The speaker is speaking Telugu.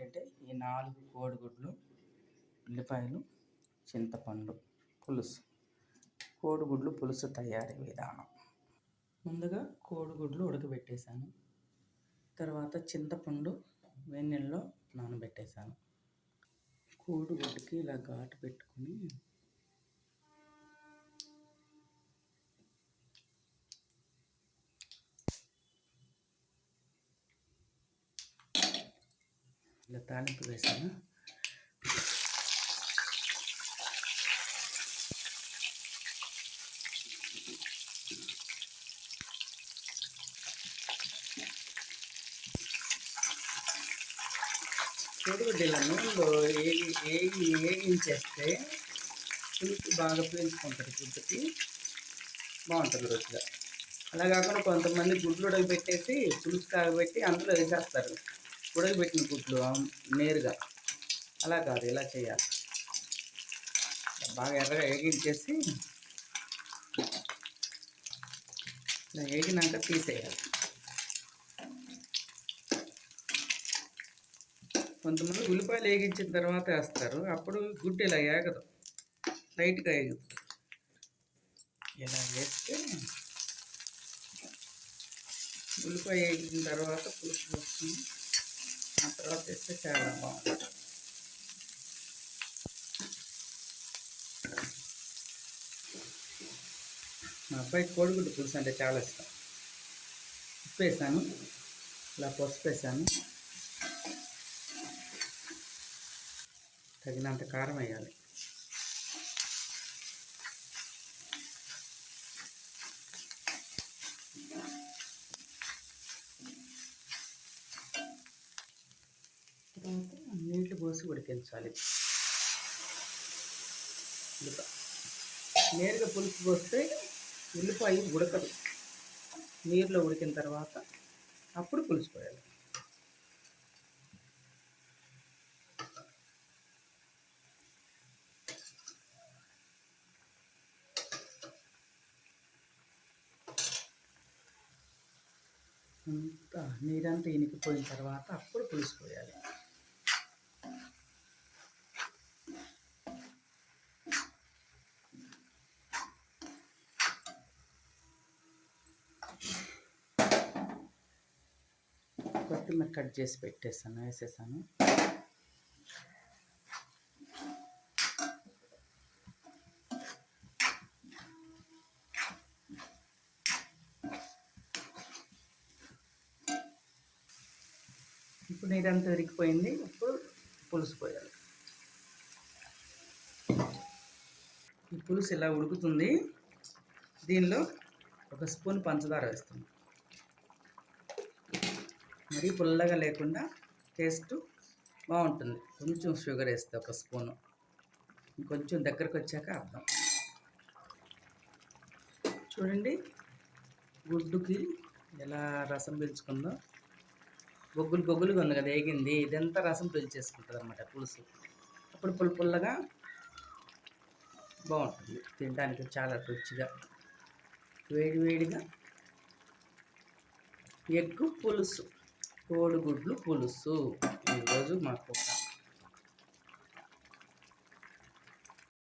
ఏంటంటే ఈ నాలుగు కోడిగుడ్లు ఉల్లిపాయలు చింతపండు పులుసు. కోడిగుడ్లు పులుసు తయారీ విధానం. ముందుగా కోడిగుడ్లు ఉడకబెట్టేశాను. తర్వాత చింతపండు వెన్నెల్లో నానబెట్టేశాను. కోడిగుడ్డుకి ఇలా ఘాటు పెట్టుకొని ఇలా తాలింపు వేసాను. కోడిగుడ్డల నూనెలో ఏగి ఏగి ఏగించేస్తే పులుపు బాగా పీల్చుకుంటారు గుడ్డుకి. బాగుంటుంది రుచిగా. అలా కాకుండా కొంతమంది గుడ్లు ఉడకబెట్టేసి పులుసు కాగబెట్టి అందులో వేసేస్తారు. ఉడకబెట్టిన గుడ్లు నేరుగా. అలా కాదు ఇలా చేయాలి. బాగా ఎర్రగా వేగించేసి ఇలా వేగినాక తీసేయాలి. కొంతమంది ఉల్లిపాయలు వేగించిన తర్వాత వేస్తారు. అప్పుడు గుడ్డు ఇలా వేగదు లైట్గా వేగుతుంది ఇలా వేస్తే ఉల్లిపాయ వేగిన తర్వాత పులుసు వస్తుంది. ఆ తర్వాత వేస్తే చాలా బాగుంటుంది మా అబ్బాయి కోడిగుడ్డు పులుసు అంటే చాలా ఇష్టం. ఉప్పు వేసాను ఇలా పసుపు వేసాను తగినంత కారం వేయాలి తర్వాత నీళ్ళు పోసి ఉడికించాలి ఉల్లిపాయ నేరుగా పులుపు పోస్తే ఉల్లిపాయ ఉడకదు. నీరులో ఉడికిన తర్వాత అప్పుడు పులుసు పోయాలి. అంతా నీరంతా ఇనికిపోయిన తర్వాత అప్పుడు పులుసు పోయాలి. కొత్తిమీర కట్ చేసి పెట్టేసాను వేసేసాను. ఇప్పుడు నీరంతా విరిగిపోయింది ఇప్పుడు పులుసు పోయాలి ఈ పులుసు ఇలా ఉడుకుతుంది. దీనిలో ఒక స్పూన్ పంచదార వేస్తుంది మరీ పుల్లగా లేకుండా టేస్ట్ బాగుంటుంది. కొంచెం షుగర్ వేస్తే ఒక స్పూను. కొంచెం దగ్గరకు వచ్చాక అర్థం. చూడండి గుడ్డుకి ఎలా రసం పీల్చుకుందో. బొగ్గులు బొగ్గులుగా ఉంది కదా వేగింది. ఇదంతా రసం పీల్చేసుకుంటుంది అనమాట పులుసు. అప్పుడు పుల్ల పుల్లగా బాగుంటుంది. తినడానికి చాలా రుచిగా. వేడి వేడిగా ఎగ్గు పులుసు కోడిగుడ్లు పులుసు. ఈరోజు మాకు